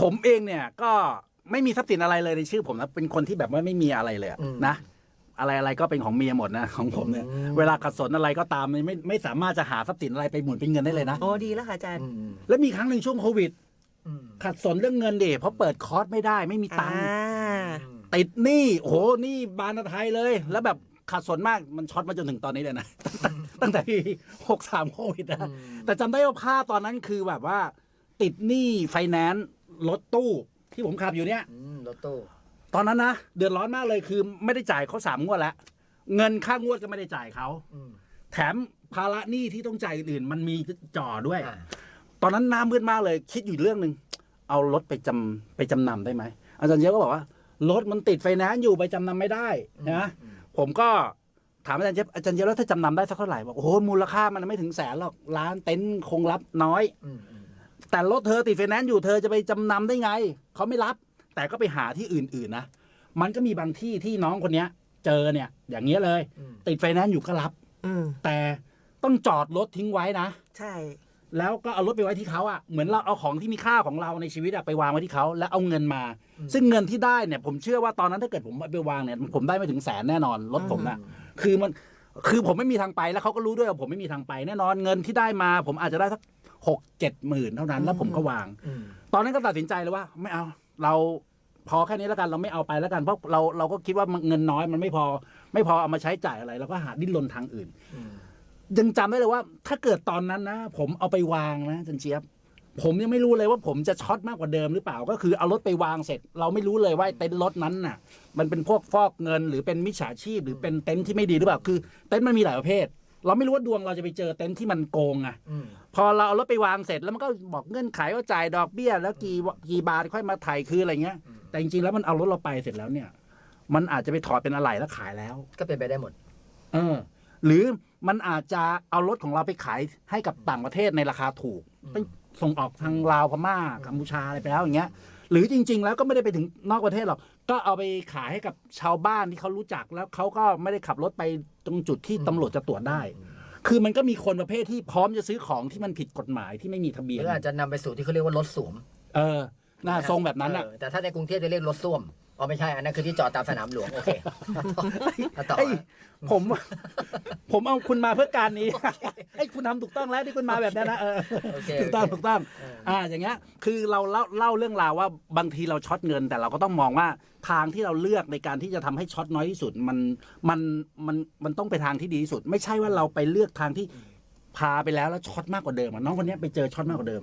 ผมเองเนี่ยก็ไม่มีทรัพย์สินอะไรเลยในชื่อผมนะเป็นคนที่แบบว่าไม่มีอะไรเลยอะอืม นะ อะไรอะไรก็เป็นของเมียหมดนะของผมเนี่ยอืมเวลาขัดสนอะไรก็ตามไม่ไม่ไม่สามารถจะหาทรัพย์สินอะไรไปหมุนเป็นเงินได้เลยนะ โอ้ดีแล้วค่ะอาจารย์อืมแล้วมีครั้งหนึ่งช่วงโควิด อืมขัดสนเรื่องเงินดิเพราะเปิดคอร์สไม่ได้ไม่มีตังค์อ่าติดหนี้โอ้โหหนี่บานไทยเลย แล้วแบบขัดสนมากมันช็อตมาจนถึงตอนนี้เลยนะ ตั้งแต่ปีหกสามโควิดนะอืมแต่จำได้ว่าภาพตอนนั้นคือแบบว่า ติดหนี้ไฟแนนซ์ รถตู้ที่ผมขับอยู่เนี่ย อืมรถตู้ตอนนั้นนะเดือดร้อนมากเลยคือ ไม่ได้จ่ายเขาสามงวดแล้วเงินค่างวดก็ไม่ได้จ่ายเขาอืมแถมภาระหนี้ที่ต้องจ่ายอื่นๆมันมีจ่อด้วย อ่าตอนนั้นน้ำมืดมากเลย คิดอยู่เรื่องหนึ่งเอารถไปจำไปจำนำได้ไหมอาจารย์เยอะก็บอกว่ารถมันติดไฟแนนซ์อยู่ไปจำนำไม่ได้นะอืมผมก็ถามอาจารย์เยอะอาจารย์เยอะแล้วถ้าจำนำได้สักเท่าไหร่บอกโอ้โหมูลค่ามันไม่ถึงแสนหรอกร้านเต็นท์คงรับน้อย อืมอืม แต่รถเธอติดไฟแนนซ์อยู่เธอจะไปจำนำได้ไง เขาไม่รับ แต่ก็ไปหาที่อื่นๆนะ มันก็มีบางที่ที่น้องคนเนี้ย เจอเนี่ย อย่างเงี้ยเลย อืม ติดไฟแนนซ์อยู่ก็รับ อืมแต่ต้องจอดรถทิ้งไว้นะ ใช่ แล้วก็เอารถไปไว้ที่เขาอะเหมือนเราเอาของที่มีค่าของเราในชีวิตอะไปวางไว้ที่เขาแล้วเอาเงินมา ซึ่งเงินที่ได้เนี่ย ผมเชื่อว่าตอนนั้นถ้าเกิดผมเอาไปวางเนี่ย ผมได้ไม่ถึงแสนแน่นอนรถผมน่ะ คือมันคือผมไม่มีทางไปแล้วเขาก็รู้ด้วยว่าผมไม่มีทางไปแน่นอนเงินที่ได้มา ผมอาจจะได้สัก หกเจ็ดหมื่นเท่านั้น แล้วผมก็วางอืมตอนนั้นก็ตัดสินใจเลยว่า ไม่เอา เราพอแค่นี้แล้วกันเราไม่เอาไปแล้วกันเพราะเราเราก็คิดว่ามันเงินน้อยมันไม่พอ ไม่พอเอามาใช้จ่ายอะไรเราก็หาดิ้นรนทางอื่นอืมยังจำได้เลยว่า ถ้าเกิดตอนนั้นนะ ผมเอาไปวางนะจันเจี๊ยบผมยังไม่รู้เลยว่าผมจะช็อตมากกว่าเดิมหรือเปล่า ก็คือเอารถไปวางเสร็จ เราไม่รู้เลยว่าเต็นท์รถนั้นน่ะ มันเป็นพวกฟอกเงินหรือเป็นมิจฉาชีพหรือเป็นเต็นท์ที่ไม่ดีหรือเปล่าคือ เต็นท์มันมีหลายประเภท เราไม่รู้ว่าดวงเราจะไปเจอเต็นท์ที่มันโกงอะอืมพอเราเอารถไปวางเสร็จแล้วมันก็บอกเงื่อนไขว่าจ่ายดอกเบี้ย แล้วกี่วกี่บาทค่อยมาไถ่คืออะไรเงี้ย อืมแต่จริงๆแล้วมันเอารถเราไปเสร็จแล้วเนี่ย มันอาจจะไปถอดเป็นอะไหล่แล้วขายแล้ว ก็เป็นไปได้หมด เออ หรือมันอาจจะเอารถของเราไปขายให้กับต่างประเทศในราคาถูกอืม ไปส่งออกทางลาวพม่ากัมพูชาอะไรไปแล้วอย่างเงี้ย หรือจริง ๆ แล้วก็ไม่ได้ไปถึงนอกประเทศหรอก ก็เอาไปขายให้กับชาวบ้านที่เขารู้จักแล้วเขาก็ไม่ได้ขับรถไปตรงจุดที่ตำรวจจะตรวจได้ คือมันก็มีคนประเภทที่พร้อมจะซื้อของที่มันผิดกฎหมายที่ไม่มีทะหเบียนรืออาจจะนำไปสู่ที่เขาเรียกว่ารถสวมเออหน้าทรงแบบนั้นอะ เแต่ถ้าในกรุงเทพจะเรียกรถส้วมอ๋อไม่ใช่อันนั้นคือที่จอดตามสนามหลวงโอเคต่อต่อเอ้ย ผม ผมเอาคุณมาเพื่อการนี้ไอ้ยคุณทำถูกต้องแล้วที่คุณมาแบบนั้นนะเออโอเคถูกต้องโอเค ถูกต้องเอออ่าอย่างเงี้ยคือเราเล่าเล่าเรื่องราวว่าบางทีเราช็อตเงิน แต่เราก็ต้องมองว่าทางที่เราเลือกในการที่จะทำให้ช็อตน้อยที่สุดมันมันมันมันต้องไปทางที่ดีที่สุด ไม่ใช่ว่าเราไปเลือกทางที่พาไปแล้วแล้วช็อตมากกว่าเดิมอะน้องคนเนี้ยไปเจอช็อตมากกว่าเดิม